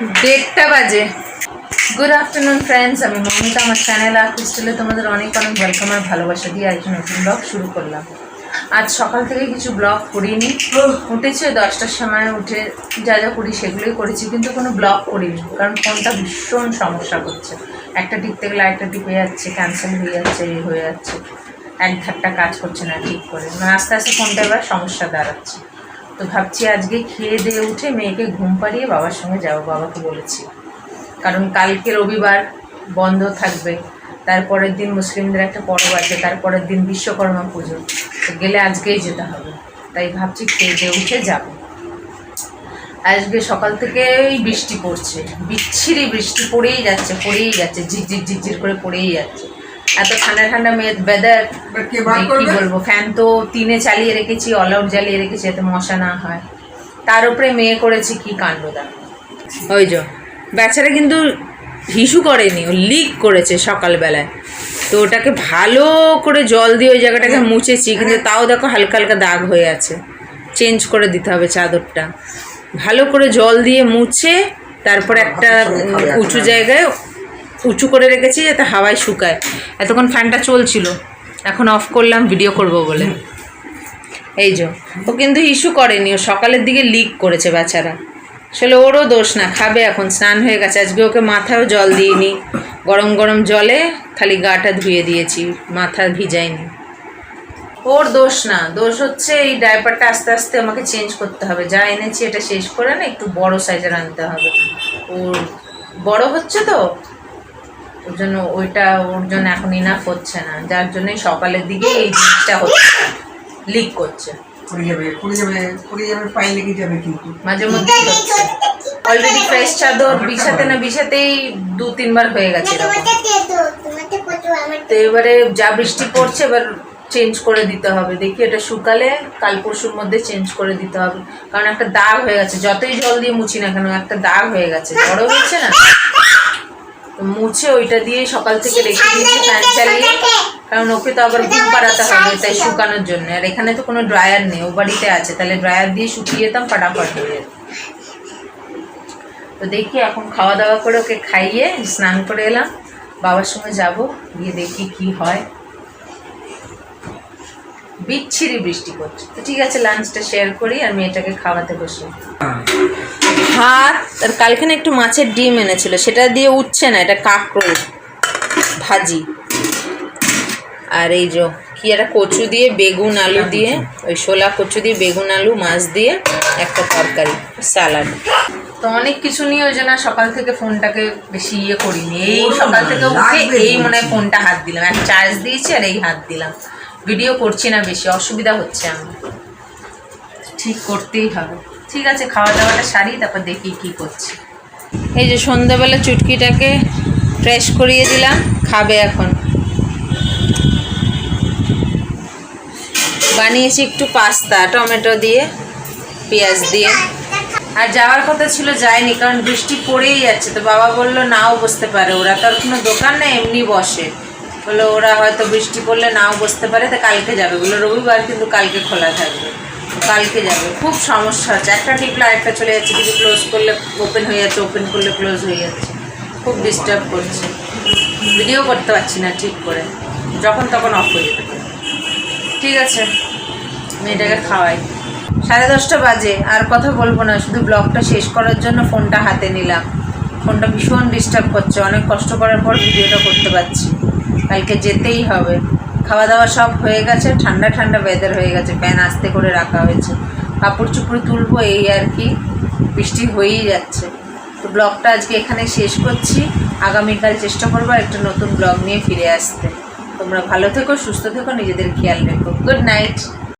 দেড়টা বাজে। Good afternoon friends আমি মমিতা, আমার চ্যানেল আর ক্রিস্টালে তোমাদের অনেক অনেক ওয়েলকাম আর ভালোবাসা দিয়ে আজকে নতুন ব্লগ শুরু করলাম। আজ সকাল থেকে কিছু ব্লগ করিনি। উঠেছে দশটার সময় উঠে যা যা করি সেগুলোই করেছি, কিন্তু কোনো ব্লগ করিনি, কারণ ফোনটা ভীষণ সমস্যা করছে। একটা টিপতে গেলে একটা টিপে যাচ্ছে ক্যান্সেল হয়ে যাচ্ছে হয়ে যাচ্ছে। এক ধারটা কাজ করছে না ঠিক করে। মানে আস্তে আস্তে ফোনটা এবার সমস্যা দাঁড়াচ্ছে। তো ভাবছি আজকে খেয়ে দিয়ে উঠে মেয়েকে ঘুম পাড়িয়ে বাবার সঙ্গে যাব, বাবাকে বলেছি। কারণ কালকে রবিবার বন্ধ থাকবে, তারপরের দিন মুসলিমদের একটা পর্ব আছে, তারপরের দিন বিশ্বকর্মা পুজো। তো গেলে আজকেই যেতে হবে। তাই ভাবছি খেয়ে দিয়ে উঠে যাব। আজকে সকাল থেকেই বৃষ্টি পড়ছে, বিচ্ছিরি বৃষ্টি পড়েই যাচ্ছে পড়েই যাচ্ছে, ঝিরঝির ঝিরঝির করে পড়েই যাচ্ছে। এত ঠান্ডা ঠান্ডা ওয়েদার কে বলব। ফ্যান তো তিনে চালিয়ে রেখেছি অল আউট জ্বালিয়ে রেখেছি যাতে মশা না হয়। তার উপরে মেয়ে করেছি কি কাণ্ড দেখো ওই যে বেচারা কিন্তু হিসু করেনি ও লিক করেছে সকালবেলায়। তো ওটাকে ভালো করে জল দিয়ে ওই জায়গাটাকে মুছেছি কিন্তু তাও দেখো হালকা হালকা দাগ হয়ে আছে। চেঞ্জ করে দিতে হবে চাদরটা। ভালো করে জল দিয়ে মুছে তারপর একটা উঁচু জায়গায় উঁচু করে রেখেছি যাতে হাওয়ায় শুকায়। এতক্ষণ ফ্যানটা চলছিল। এখন অফ করলাম ভিডিও করব বলে। এই যে, ও কিন্তু ইস্যু করেনি। ও সকালের দিকে লিক করেছে বেচারা। আসলে ওরও দোষ না, খাবে এখন, স্নান হয়ে গেছে। আজকে ওকে মাথায়ও জল দিইনি। গরম গরম জলে খালি গাটা ধুয়ে দিয়েছি, মাথা ভিজাইনি। ওর দোষ না, দোষ হচ্ছে এই ডাইপারটা আস্তে আস্তে আমাকে চেঞ্জ করতে হবে। যা এনেছি এটা শেষ করে না, একটু বড় সাইজের আনতে হবে। ওর বড় হচ্ছে তো ওর জন্য ওইটা ওর জন্য এখন ইনাফ হচ্ছে না। যার জন্যই সকালের দিকে এই জিনিসটা হচ্ছে। লিক করছে। মাঝে মধ্যে হচ্ছে। অলরেডি ফ্রেশ চাদর বিছাতে না বিছাতেই দু তিনবার হয়ে গেছে তো এবারে যা বৃষ্টি পড়ছে এবার চেঞ্জ করে দিতে হবে। দেখি এটা শুকালে কাল পরশুর মধ্যে চেঞ্জ করে দিতে হবে। কারণ একটা দাগ হয়ে গেছে। যতই জল দিয়ে মুছি না কেন একটা দাগ হয়ে গেছে। বড় হয়েছে না? মুছে ওইটা দিয়ে সকাল থেকে রেখে দিয়েছি ফ্যান চালিয়ে। কারণ ওকে তো আবার ঘুম পাড়াতে হবে তাই শুকানোর জন্য। আর এখানে তো কোনো ড্রায়ার নেই ও বাড়িতে আছে। তাহলে ড্রায়ার দিয়ে শুকিয়ে যেতাম ফাটাফাট হয়ে যেত। তো দেখি এখন খাওয়া দাওয়া করে ওকে খাইয়ে স্নান করে এলাম। বাবার সঙ্গে যাব গিয়ে দেখি কি হয়। বিচ্ছিরি বৃষ্টি পড়ছে। তো ঠিক আছে লাঞ্চটা শেয়ার করি আর মেয়েটাকে খাওয়াতে বসি। ভাত আর কালখানে একটু মাছের ডিম এনেছিল সেটা দিয়ে উঠছে না এটা কাঁকরোল ভাজি। আর এই যে কি একটা কচু দিয়ে বেগুন আলু দিয়ে ওই শোলা কচু দিয়ে বেগুন আলু মাছ দিয়ে একটা তরকারি স্যালাড তো অনেক কিছু নিয়ে ওই জন্য সকাল থেকে ফোনটাকে বেশি ইয়ে করিনি। এই সকাল থেকে উঠে এই মনে হয় ফোনটা হাত দিলাম। এক চার্জ দিয়েছি আর এই হাত দিলাম। ভিডিও করছি না বেশি অসুবিধা হচ্ছে আমার। ঠিক করতেই হবে। ঠিক আছে খাওয়া দাওয়াটা সারি, তারপর দেখি কি করছি। এই যে সন্ধ্যাবেলা চুটকিটাকে ফ্রেশ করিয়ে দিলাম, খাবে এখন। বানিয়েছি একটু পাস্তা, টমেটো দিয়ে, পেঁয়াজ দিয়ে। আর যাওয়ার কথা ছিল যায়নি কারণ বৃষ্টি পড়েই যাচ্ছে। তো বাবা বলল, নাও বসতে পারে। ওরা তো আর কোনো দোকান না এমনি বসে। বলল, ওরা হয়তো বৃষ্টি পড়লে নাও বসতে পারে, তো কালকে যাবে। বলল, রবিবার, কিন্তু কালকে খোলা থাকবে। কালকে যাবে। খুব সমস্যা হচ্ছে। একটা টিপলে আরেকটা চলে যাচ্ছে। কিছু ক্লোজ করলে ওপেন হয়ে যাচ্ছে ওপেন করলে ক্লোজ হয়ে যাচ্ছে। খুব ডিস্টার্ব করছে। ভিডিও করতে পারছি না ঠিক করে। যখন তখন অফ হয়ে যেতে ঠিক আছে? মেয়েটাকে খাওয়াই। সাড়ে দশটা বাজে। আর কথা বলব না। শুধু ব্লগটা শেষ করার জন্য ফোনটা হাতে নিলাম। ফোনটা ভীষণ ডিস্টার্ব করছে। অনেক কষ্ট করার পর ভিডিওটা করতে পারছি। কালকে যেতেই হবে। খাওয়া দাওয়া সব হয়ে গেছে, ঠান্ডা ঠান্ডা ওয়েদার হয়ে গেছে প্যান আস্তে করে রাখা হয়েছে। কাপড় চুপড় তুলবো এই আর কি, বৃষ্টি হয়েই যাচ্ছে। তো ব্লগটা আজকে এখানে শেষ করছি। আগামীকাল চেষ্টা করব একটা নতুন ব্লগ নিয়ে ফিরে আসতে। তোমরা ভালো থেকো, সুস্থ থেকো, নিজেদের খেয়াল রেখো। Good night